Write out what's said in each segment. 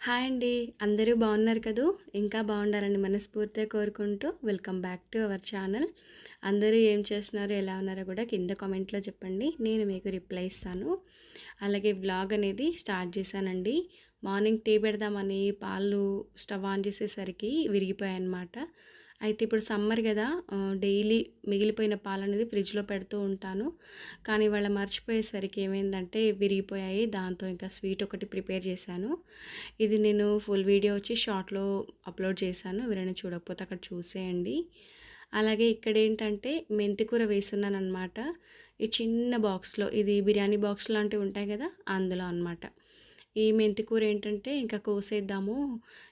Hi అండి. అందరూ బాగున్నారు కదూ? ఇంకా బాగుండాలని మనస్ఫూర్తిగా కోరుకుంటూ welcome back to our channel. అందరూ ఏం చేస్తున్నారు ఎలా ఉన్నారో కూడా కింద కామెంట్లో చెప్పండి. నేను మీకు రిప్లై ఇస్తాను. అలాగే వ్లాగ్ అనేది స్టార్ట్ చేశానండి. మార్నింగ్ టీ పెడదామని పాలు స్టవ్ ఆన్ చేసేసరికి విరిగిపోయాయి అన్నమాట అయితే ఇప్పుడు సమ్మర్ కదా డైలీ మిగిలిపోయిన పాలు అనేది ఫ్రిడ్జ్లో పెడుతూ ఉంటాను. కానీ వాళ్ళ మర్చిపోయేసరికి ఏమైందంటే విరిగిపోయాయి. దాంతో ఇంకా స్వీట్ ఒకటి ప్రిపేర్ చేశాను. ఇది నేను ఫుల్ వీడియో వచ్చి షార్ట్లో అప్లోడ్ చేశాను. ఎవరైనా చూడకపోతే అక్కడ చూసేయండి. అలాగే ఇక్కడ ఏంటంటే మెంతికూర వేస్తున్నాను అనమాట ఈ చిన్న బాక్స్లో ఇది బిర్యానీ బాక్స్ లాంటివి ఉంటాయి కదా అందులో అనమాట ఈ మెంతికూర ఏంటంటే ఇంకా కోసేద్దాము.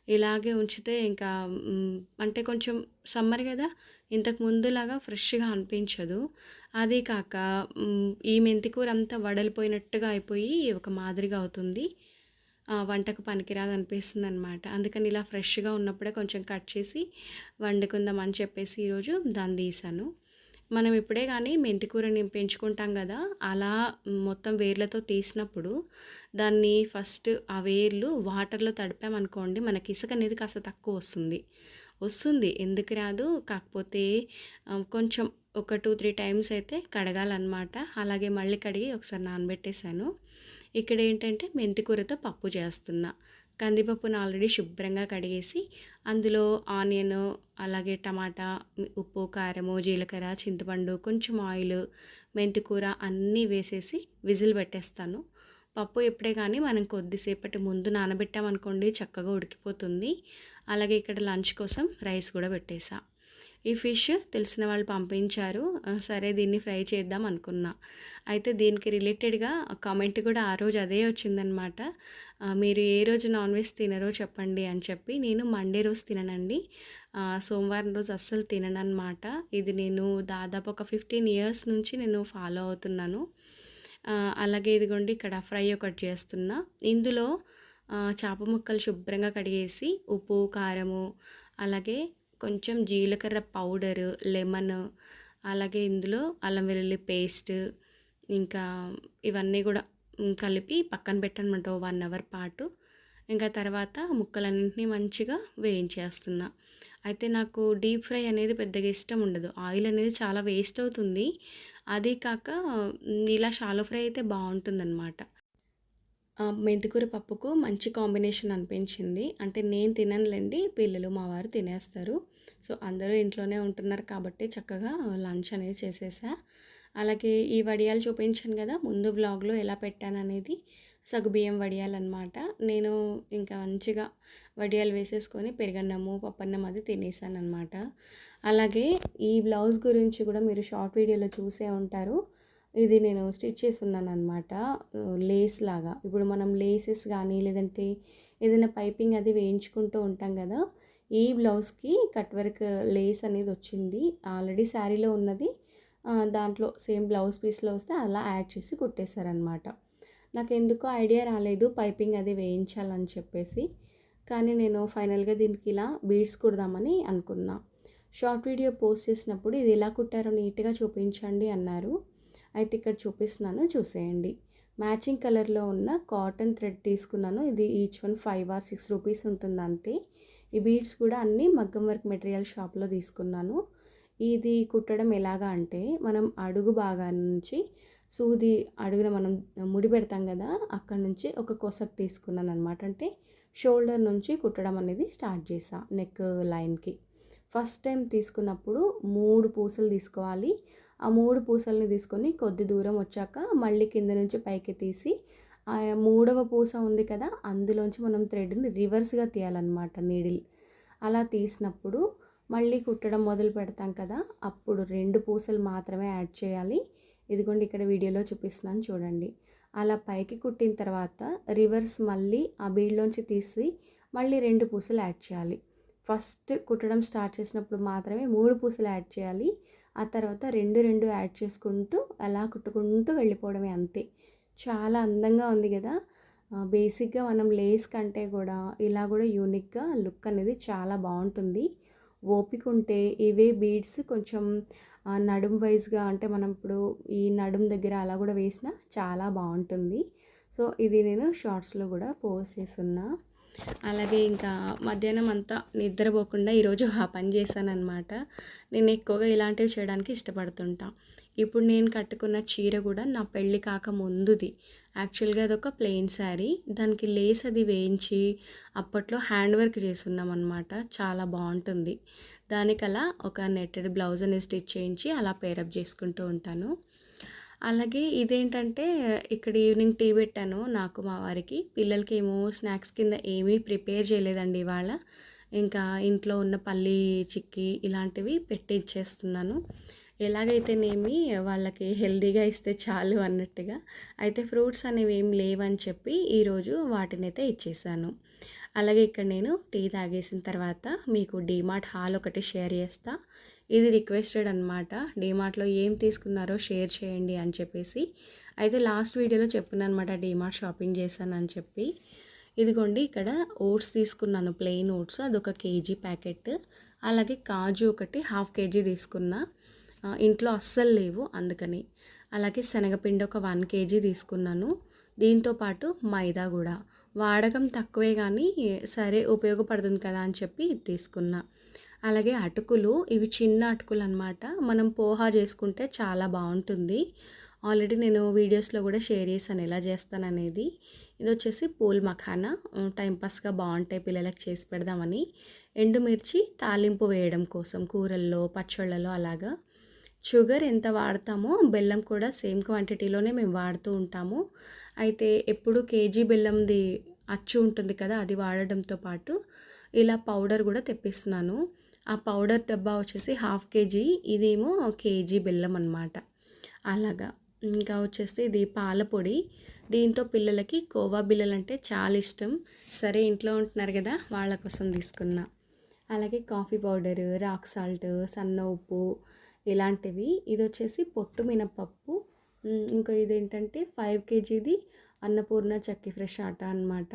ఇలాగే ఉంచితే ఇంకా అంటే కొంచెం సమ్మర్ కదా ఇంతకు ముందులాగా ఫ్రెష్గా అనిపించదు. అదే కాక ఈ మెంతి కూర అంతా వడలిపోయినట్టుగా అయిపోయి ఒక మాదిరిగా అవుతుంది. వంటకు పనికిరాదు అనిపిస్తుంది అనమాట అందుకని ఇలా ఫ్రెష్గా ఉన్నప్పుడే కొంచెం కట్ చేసి వండుకుందాం అని చెప్పేసి ఈరోజు దాన్ని తీసాను. మనం ఇప్పుడే కానీ మెంతికూరని పెంచుకుంటాం కదా అలా మొత్తం వేర్లతో తీసినప్పుడు దాన్ని ఫస్ట్ ఆ వేర్లు వాటర్లో తడిపామనుకోండి మనకి ఇసుక అనేది కాస్త తక్కువ వస్తుంది. వస్తుంది ఎందుకు రాదు? కాకపోతే కొంచెం ఒక టూ త్రీ టైమ్స్ అయితే కడగాలన్నమాట. అలాగే మళ్ళీ కడిగి ఒకసారి నానబెట్టేశాను. ఇక్కడ ఏంటంటే మెంతికూరతో పప్పు చేస్తున్నా. కందిపప్పును ఆల్రెడీ శుభ్రంగా కడిగేసి అందులో ఆనియన్ అలాగే టమాటా ఉప్పు కారము జీలకర్ర చింతపండు కొంచెం ఆయిల్ మెంతికూర అన్నీ వేసేసి విజిల్ పెట్టేస్తాను. పప్పు ఎప్పుడే కానీ మనం కొద్దిసేపటి ముందు నానబెట్టామనుకోండి చక్కగా ఉడికిపోతుంది. అలాగే ఇక్కడ లంచ్ కోసం రైస్ కూడా పెట్టేసా. ఈ ఫిష్ తెలిసిన వాళ్ళు పంపించారు. సరే దీన్ని ఫ్రై చేద్దాం అనుకున్నా. అయితే దీనికి రిలేటెడ్గా కామెంట్ కూడా ఆ రోజు అదే వచ్చిందనమాట. మీరు ఏ రోజు నాన్ వెజ్ తినరో చెప్పండి అని చెప్పి నేను మండే రోజు తిననండి. సోమవారం రోజు అస్సలు తినను అనమాట ఇది నేను దాదాపు ఒక ఫిఫ్టీన్ ఇయర్స్ నుంచి నేను ఫాలో అవుతున్నాను. అలాగే ఇదిగోండి ఇక్కడ ఫ్రై ఒకటి చేస్తున్నా. ఇందులో చేప ముక్కలు శుభ్రంగా కడిగేసి ఉప్పు కారము అలాగే కొంచెం జీలకర్ర పౌడరు లెమన్ అలాగే ఇందులో అల్లం వెల్లుల్లి పేస్ట్ ఇంకా ఇవన్నీ కూడా కలిపి పక్కన పెట్టనమాట వన్ అవర్ పాటు. ఇంకా తర్వాత ముక్కలన్నింటినీ మంచిగా వేయించేస్తున్నా. అయితే నాకు డీప్ ఫ్రై అనేది పెద్దగా ఇష్టం ఉండదు. ఆయిల్ అనేది చాలా వేస్ట్ అవుతుంది. అదే కాక ఇలా షాలో ఫ్రై అయితే బాగుంటుందన్నమాట. మెంతికూర పప్పుకు మంచి కాంబినేషన్ అనిపించింది. అంటే నేను తిననులేండి పిల్లలు మా వారు తినేస్తారు. సో అందరూ ఇంట్లోనే ఉంటున్నారు కాబట్టి చక్కగా లంచ్ అనేది చేసేసా. అలాగే ఈ వడియాలు చూపించాను కదా ముందు బ్లాగ్లో ఎలా పెట్టాను అనేది సగుబియ్యం వడియాలన్నమాట. నేను ఇంకా మంచిగా వడియాలు వేసేసుకొని పెరుగన్నము పప్పన్నం అది తినేసాను అనమాట అలాగే ఈ బ్లౌజ్ గురించి కూడా మీరు షార్ట్ వీడియోలో చూసే ఉంటారు. ఇది నేను స్టిచ్ చేస్తున్నాను అనమాట లేస్ లాగా. ఇప్పుడు మనం లేసెస్ కానీ లేదంటే ఏదైనా పైపింగ్ అది వేయించుకుంటూ ఉంటాం కదా ఈ బ్లౌజ్కి కట్ వర్క్ లేస్ అనేది వచ్చింది. ఆల్రెడీ శారీలో ఉన్నది దాంట్లో సేమ్ బ్లౌజ్ పీస్లో వస్తే అలా యాడ్ చేసి కుట్టేశారనమాట నాకు ఎందుకో ఐడియా రాలేదు పైపింగ్ అది వేయించాలని చెప్పేసి కానీ నేను ఫైనల్గా దీనికి ఇలా బీడ్స్ కుడదామని అనుకున్నా. షార్ట్ వీడియో పోస్ట్ చేసినప్పుడు ఇది ఎలా కుట్టారో నీట్గా చూపించండి అన్నారు. అయితే ఇక్కడ చూపిస్తున్నాను చూసేయండి. మ్యాచింగ్ కలర్లో ఉన్న కాటన్ థ్రెడ్ తీసుకున్నాను. ఇది each one five or six rupees ఉంటుంది అంతే. ఈ బీడ్స్ కూడా అన్నీ మగ్గం వర్క్ మెటీరియల్ షాప్లో తీసుకున్నాను. ఇది కుట్టడం ఎలాగా అంటే మనం అడుగు భాగా నుంచి సూది అడుగున మనం ముడి పెడతాం కదా అక్కడ నుంచి ఒక కొసకు తీసుకున్నాను అనమాట అంటే షోల్డర్ నుంచి కుట్టడం అనేది స్టార్ట్ చేసా నెక్ లైన్కి. ఫస్ట్ టైం తీసుకున్నప్పుడు మూడు పూసలు తీసుకోవాలి. ఆ మూడు పూసల్ని తీసుకొని కొద్ది దూరం వచ్చాక మళ్ళీ కింద నుంచి పైకి తీసి ఆ మూడవ పూస ఉంది కదా అందులోంచి మనం థ్రెడ్ని రివర్స్గా తీయాలన్నమాట నీడిల్. అలా తీసినప్పుడు మళ్ళీ కుట్టడం మొదలు పెడతాం కదా అప్పుడు రెండు పూసలు మాత్రమే యాడ్ చేయాలి. ఇదిగోండి ఇక్కడ వీడియోలో చూపిస్తున్నాను చూడండి. అలా పైకి కుట్టిన తర్వాత రివర్స్ మళ్ళీ ఆ బీడ్లోంచి తీసి మళ్ళీ రెండు పూసలు యాడ్ చేయాలి. ఫస్ట్ కుట్టడం స్టార్ట్ చేసినప్పుడు మాత్రమే మూడు పూసలు యాడ్ చేయాలి. ఆ తర్వాత రెండు రెండు యాడ్ చేసుకుంటూ అలా కుట్టుకుంటూ వెళ్ళిపోవడమే అంతే. చాలా అందంగా ఉంది కదా. బేసిక్గా మనం లేస్ కంటే కూడా ఇలా కూడా యూనిక్గా లుక్ అనేది చాలా బాగుంటుంది. ఓపిక ఉంటే ఇవే బీడ్స్ కొంచెం నడుం వైజ్గా అంటే మనం ఇప్పుడు ఈ నడుం దగ్గర అలా కూడా వేసినా చాలా బాగుంటుంది. సో ఇది నేను షార్ట్స్లో కూడా పోస్ట్ చేస్తున్నా. అలాగే ఇంకా మధ్యాహ్నం అంతా నిద్రపోకుండా ఈరోజు ఆ పని చేశానన్నమాట. నేను ఎక్కువగా ఇలాంటివి చేయడానికి ఇష్టపడుతుంటా. ఇప్పుడు నేను కట్టుకున్న చీర కూడా నా పెళ్ళి కాక ముందుది. యాక్చువల్గా అదొక ప్లెయిన్ శారీ. దానికి లేస్ అది వేయించి అప్పట్లో హ్యాండ్ వర్క్ చేస్తున్నాం అనమాట చాలా బాగుంటుంది. దానికలా ఒక నెట్టెడ్ బ్లౌజ్ అనేది స్టిచ్ చేయించి అలా పేరప్ చేసుకుంటూ ఉంటాను. అలాగే ఇదేంటంటే ఇక్కడ ఈవినింగ్ టీ పెట్టాను నాకు మా వారికి. పిల్లలకి ఏమో స్నాక్స్ కింద ఏమీ ప్రిపేర్ చేయలేదండి ఇవాళ. ఇంకా ఇంట్లో ఉన్న పల్లి చిక్కీ ఇలాంటివి పెట్టి ఇచ్చేస్తున్నాను. ఎలాగైతేనేమి వాళ్ళకి హెల్దీగా ఇస్తే చాలు అన్నట్టుగా. అయితే ఫ్రూట్స్ అనేవి ఏం లేవని చెప్పి ఈరోజు వాటినైతే ఇచ్చేసాను. అలాగే ఇక్కడ నేను టీ తాగేసిన తర్వాత మీకు డీమార్ట్ హాల్ ఒకటి షేర్ చేస్తాను ఇది రిక్వెస్టెడ్ అనమాట డీమార్ట్లో ఏం తీసుకున్నారో షేర్ చేయండి అని చెప్పేసి. అయితే లాస్ట్ వీడియోలో చెప్పిన అనమాట డీమార్ట్ షాపింగ్ చేశానని చెప్పి. ఇదిగోండి ఇక్కడ ఓట్స్ తీసుకున్నాను ప్లెయిన్ ఓట్స్ అదొక కేజీ ప్యాకెట్. అలాగే కాజు ఒకటి హాఫ్ కేజీ తీసుకున్నా. ఇంట్లో అస్సలు లేవు అందుకని. అలాగే శనగపిండి ఒక వన్ కేజీ తీసుకున్నాను. దీంతోపాటు మైదా కూడా. వాడకం తక్కువే కానీ సరే ఉపయోగపడుతుంది కదా అని చెప్పి ఇది తీసుకున్నా. అలాగే అటుకులు ఇవి చిన్న అటుకులు అనమాట మనం పోహా చేసుకుంటే చాలా బాగుంటుంది. ఆల్రెడీ నేను వీడియోస్లో కూడా షేర్ చేశాను ఎలా చేస్తాననేది. ఇది వచ్చేసి పూల్ మఖానా. టైంపాస్గా బాగుంటాయి పిల్లలకు చేసి పెడదామని. ఎండుమిర్చి తాలింపు వేయడం కోసం కూరల్లో పచ్చళ్ళలో అలాగా. షుగర్ ఎంత వాడతామో బెల్లం కూడా సేమ్ క్వాంటిటీలోనే మేము వాడుతూ ఉంటాము. అయితే ఎప్పుడు కేజీ బెల్లంది అచ్చు ఉంటుంది కదా అది వాడడంతో పాటు ఇలా పౌడర్ కూడా తెప్పిస్తున్నాను. ఆ పౌడర్ డబ్బా వచ్చేసి హాఫ్ కేజీ ఇదేమో కేజీ బెల్లం అనమాట అలాగా. ఇంకా వచ్చేసి ఇది పాల పొడి. దీంతో పిల్లలకి కోవా బిల్లలు అంటే చాలా ఇష్టం. సరే ఇంట్లో ఉంటున్నారు కదా వాళ్ళ కోసం తీసుకున్నా. అలాగే కాఫీ పౌడర్ రాక్ సాల్ట్ సన్న ఉప్పు ఇలాంటివి. ఇది వచ్చేసి పొట్టు మినపప్పు. ఇంకా ఇదేంటంటే ఫైవ్ కేజీది అన్నపూర్ణ చక్కి ఫ్రెష్ ఆట అనమాట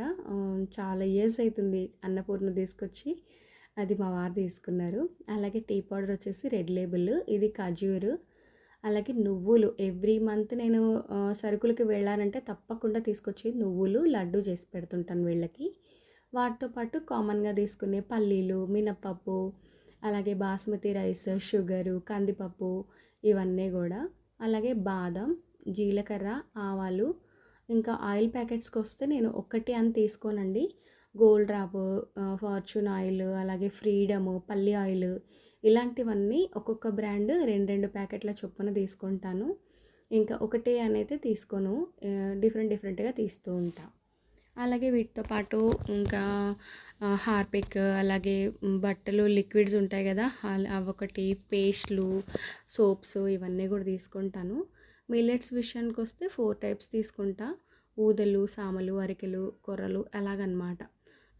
చాలా ఇయర్స్ అవుతుంది అన్నపూర్ణ తీసుకొచ్చి. అది మా వారు తీసుకున్నారు. అలాగే టీ పౌడర్ వచ్చేసి రెడ్ లేబుల్ ఇది ఖజూరు అలాగే నువ్వులు. ఎవ్రీ మంత్ నేను సరుకులకి వెళ్ళానంటే తప్పకుండా తీసుకొచ్చి నువ్వులు లడ్డు చేసి పెడుతుంటాను వీళ్ళకి. వాటితో పాటు కామన్గా తీసుకునే పల్లీలు మినప్పప్పు అలాగే బాస్మతి రైస్ షుగరు కందిపప్పు ఇవన్నీ కూడా. అలాగే బాదం జీలకర్ర ఆవాలు ఇంకా ఆయిల్ ప్యాకెట్స్కి వస్తే నేను ఒక్కటి అని తీసుకోనండి. గోల్డ్ డ్రాప్ ఫార్చ్యూన్ ఆయిల్ అలాగే ఫ్రీడమ్ పల్లి ఆయిల్ ఇలాంటివన్నీ ఒక్కొక్క బ్రాండ్ రెండు రెండు ప్యాకెట్ల చొప్పున తీసుకుంటాను. ఇంకా ఒకటే అనేది తీసుకోను. డిఫరెంట్ డిఫరెంట్గా తీస్తూ ఉంటాను అలాగే వీటితో పాటు ఇంకా హార్పిక్ అలాగే బట్టలు లిక్విడ్స్ ఉంటాయి కదా అవొకటి పేస్ట్లు సోప్స్ ఇవన్నీ కూడా తీసుకుంటాను. మిల్లెట్స్ విషయానికి వస్తే ఫోర్ టైప్స్ తీసుకుంటా. ఊదలు సామలు అరికెలు కొర్రలు అలాగనమాట.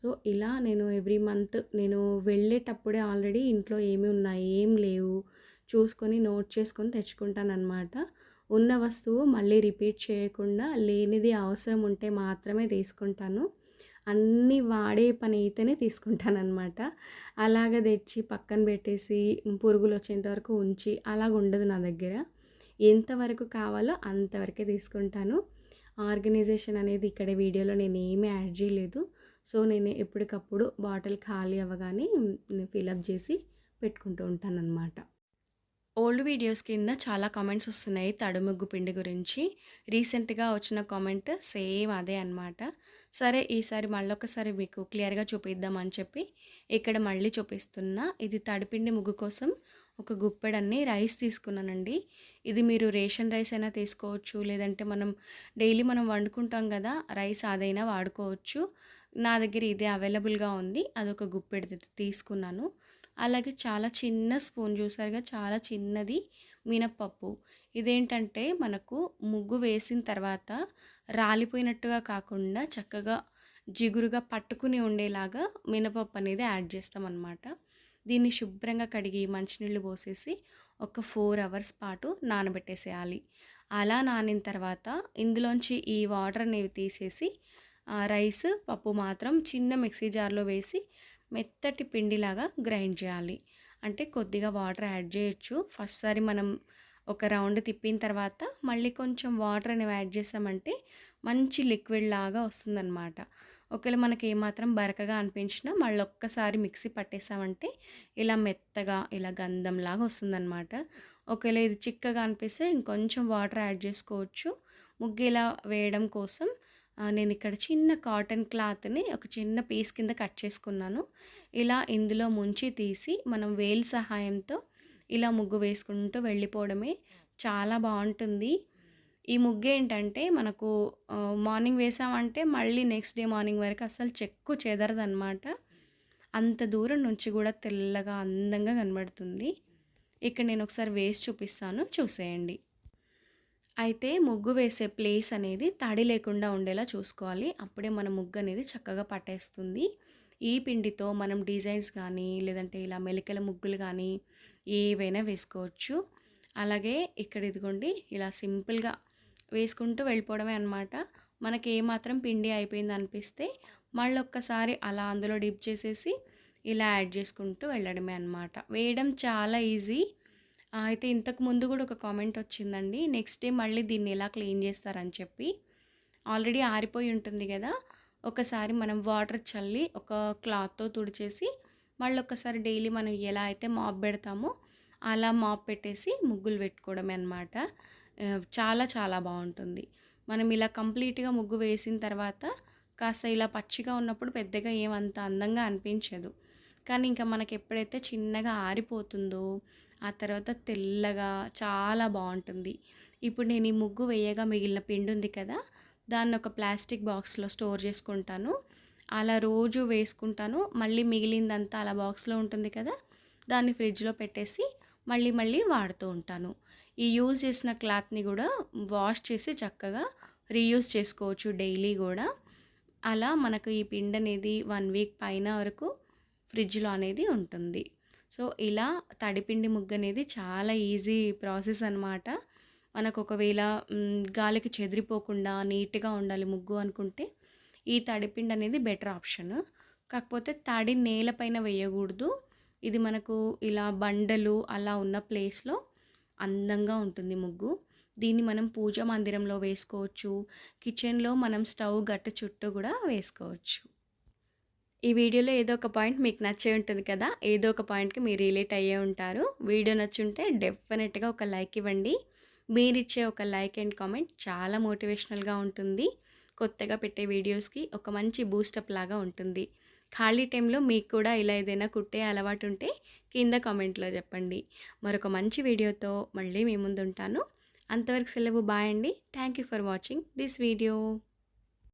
సో ఇలా నేను ఎవ్రీ మంత్ నేను వెళ్ళేటప్పుడే ఆల్రెడీ ఇంట్లో ఏమి ఉన్నాయి ఏం లేవు. చూసుకొని నోట్ చేసుకొని తెచ్చుకుంటాను ఉన్న వస్తువు మళ్ళీ రిపీట్ చేయకుండా లేనిది అవసరం ఉంటే మాత్రమే తీసుకుంటాను. అన్నీ వాడే పని అయితేనే తీసుకుంటానమాట అలాగ తెచ్చి పక్కన పెట్టేసి పురుగులు వచ్చేంత వరకు ఉంచి అలాగ ఉండదు నా దగ్గర. ఎంతవరకు కావాలో అంతవరకే తీసుకుంటాను. ఆర్గనైజేషన్ అనేది ఇక్కడ వీడియోలో నేను ఏమీ యాడ్ చేయలేదు. సో నేను ఎప్పటికప్పుడు బాటిల్ ఖాళీ అవ్వగానే ఫిలప్ చేసి పెట్టుకుంటూ ఉంటానన్నమాట. ఓల్డ్ వీడియోస్ కింద చాలా కామెంట్స్ వస్తున్నాయి తడుముగ్గు పిండి గురించి. రీసెంట్గా వచ్చిన కామెంట్ సేమ్ అదే అనమాట సరే ఈసారి మళ్ళొకసారి మీకు క్లియర్గా చూపిద్దామని చెప్పి ఇక్కడ మళ్ళీ చూపిస్తున్నా. ఇది తడిపిండి ముగ్గు కోసం ఒక గుప్పెడన్ని రైస్ తీసుకున్నానండి. ఇది మీరు రేషన్ రైస్ అయినా తీసుకోవచ్చు లేదంటే మనం డైలీ మనం వండుకుంటాం కదా రైస్ అదైనా వాడుకోవచ్చు. నా దగ్గర ఇదే అవైలబుల్గా ఉంది. అదొక గుప్పెడు తీసుకున్నాను. అలాగే చాలా చిన్న స్పూన్ చూసారుగా చాలా చిన్నది మినప్పప్పు. ఇదేంటంటే మనకు ముగ్గు వేసిన తర్వాత రాలిపోయినట్టుగా కాకుండా చక్కగా జిగురుగా పట్టుకుని ఉండేలాగా మినపప్పు అనేది యాడ్ చేస్తామన్నమాట. దీన్ని శుభ్రంగా కడిగి మంచినీళ్ళు పోసేసి ఒక ఫోర్ అవర్స్ పాటు నానబెట్టేసేయాలి. అలా నానిన తర్వాత ఇందులోంచి ఈ వాటర్ అనేవి తీసేసి రైస్ పప్పు మాత్రం చిన్న మిక్సీ జార్లో వేసి మెత్తటి పిండిలాగా గ్రైండ్ చేయాలి. అంటే కొద్దిగా వాటర్ యాడ్ చేయొచ్చు. ఫస్ట్ సారి మనం ఒక రౌండ్ తిప్పిన తర్వాత మళ్ళీ కొంచెం వాటర్ అనేవి యాడ్ చేసామంటే మంచి లిక్విడ్ లాగా వస్తుందన్నమాట. ఒకవేళ మనకి ఏమాత్రం బరకగా అనిపించినా మళ్ళీ ఒక్కసారి మిక్సీ పట్టేసామంటే ఇలా మెత్తగా ఇలా గంధంలాగా వస్తుందన్నమాట. ఒకవేళ ఇది చిక్కగా అనిపిస్తే ఇంకొంచెం వాటర్ యాడ్ చేసుకోవచ్చు. ముగ్గు ఇలా వేయడం కోసం నేను ఇక్కడ చిన్న కాటన్ క్లాత్ని ఒక చిన్న పీస్ కింద కట్ చేసుకున్నాను. ఇలా ఇందులో ముంచి తీసి మనం వేలు సహాయంతో ఇలా ముగ్గు వేసుకుంటూ వెళ్ళిపోవడమే చాలా బాగుంటుంది. ఈ ముగ్గు ఏంటంటే మనకు మార్నింగ్ వేసామంటే మళ్ళీ నెక్స్ట్ డే మార్నింగ్ వరకు అసలు చెక్కు చెదరదనమాట అంత దూరం నుంచి కూడా తెల్లగా అందంగా కనబడుతుంది. ఇక్కడ నేను ఒకసారి వేసి చూపిస్తాను. చూసేయండి. అయితే ముగ్గు వేసే ప్లేస్ అనేది తడి లేకుండా ఉండేలా చూసుకోవాలి. అప్పుడే మన ముగ్గు అనేది చక్కగా పట్టేస్తుంది. ఈ పిండితో మనం డిజైన్స్ కానీ లేదంటే ఇలా మెలికల ముగ్గులు కానీ ఏవైనా వేసుకోవచ్చు. అలాగే ఇక్కడ ఇదిగోండి ఇలా సింపుల్గా వేసుకుంటూ వెళ్ళిపోవడమే అనమాట మనకి ఏమాత్రం పిండి అయిపోయింది అనిపిస్తే మళ్ళీ ఒక్కసారి అలా అందులో డిప్ చేసేసి ఇలా యాడ్ చేసుకుంటూ వెళ్ళడమే అనమాట వేయడం చాలా ఈజీ. అయితే ఇంతకు ముందు కూడా ఒక కామెంట్ వచ్చిందండి. నెక్స్ట్ డే మళ్ళీ దీన్ని ఎలా క్లీన్ చేస్తారని చెప్పి. ఆల్రెడీ ఆరిపోయి ఉంటుంది కదా. ఒకసారి మనం వాటర్ చల్లి ఒక క్లాత్తో తుడిచేసి మళ్ళీ ఒకసారి డైలీ మనం ఎలా అయితే మాప్ పెడతామో అలా మాప్ పెట్టేసి ముగ్గులు పెట్టుకోవడమే అనమాట చాలా చాలా బాగుంటుంది. మనం ఇలా కంప్లీట్గా ముగ్గు వేసిన తర్వాత కాస్త ఇలా పచ్చిగా ఉన్నప్పుడు పెద్దగా ఏమంత అందంగా అనిపించదు. కానీ ఇంకా మనకి ఎప్పుడైతే చిన్నగా ఆరిపోతుందో ఆ తర్వాత తెల్లగా చాలా బాగుంటుంది. ఇప్పుడు నేను ఈ ముగ్గు వేయగా మిగిలిన పిండి ఉంది కదా దాన్ని ఒక ప్లాస్టిక్ బాక్స్లో స్టోర్ చేసుకుంటాను. అలా రోజు వేసుకుంటాను. మళ్ళీ మిగిలిందంతా అలా బాక్స్లో ఉంటుంది కదా దాన్ని ఫ్రిడ్జ్లో పెట్టేసి మళ్ళీ మళ్ళీ వాడుతూ ఉంటాను. ఈ యూజ్ చేసిన క్లాత్ని కూడా వాష్ చేసి చక్కగా రీయూజ్ చేసుకోవచ్చు డైలీ కూడా. అలా మనకు ఈ పిండి అనేది వన్ వీక్ పైన వరకు ఫ్రిడ్జ్లో అనేది ఉంటుంది. సో ఇలా తడిపిండి ముగ్గు అనేది చాలా ఈజీ ప్రాసెస్ అనమాట మనకు ఒకవేళ గాలికి చెదిరిపోకుండా నీట్గా ఉండాలి ముగ్గు అనుకుంటే ఈ తడిపిండి అనేది బెటర్ ఆప్షన్. కాకపోతే తడి నేలపైన వేయకూడదు. ఇది మనకు ఇలా బండలు అలా ఉన్న ప్లేస్లో అందంగా ఉంటుంది ముగ్గు. దీన్ని మనం పూజా మందిరంలో వేసుకోవచ్చు. కిచెన్లో మనం స్టవ్ గట్టు చుట్టూ కూడా వేసుకోవచ్చు. ఈ వీడియోలో ఏదో ఒక పాయింట్ మీకు నచ్చే ఉంటుంది కదా ఏదో ఒక పాయింట్కి మీరు రిలేట్ అయ్యే ఉంటారు. వీడియో నచ్చుంటే డెఫినెట్గా ఒక లైక్ ఇవ్వండి. మీరు ఇచ్చే ఒక లైక్ అండ్ కామెంట్ చాలా మోటివేషనల్గా ఉంటుంది. కొత్తగా పెట్టే వీడియోస్కి ఒక మంచి బూస్టప్ లాగా ఉంటుంది. ఖాళీ టైంలో మీకు కూడా ఇలా ఏదైనా కుట్టే అలవాటు ఉంటే కింద కామెంట్లో చెప్పండి. మరొక మంచి వీడియోతో మళ్ళీ మీ ముందు ఉంటాను అంతవరకు సెలవు బాయ్ అండి. Thank you for watching this video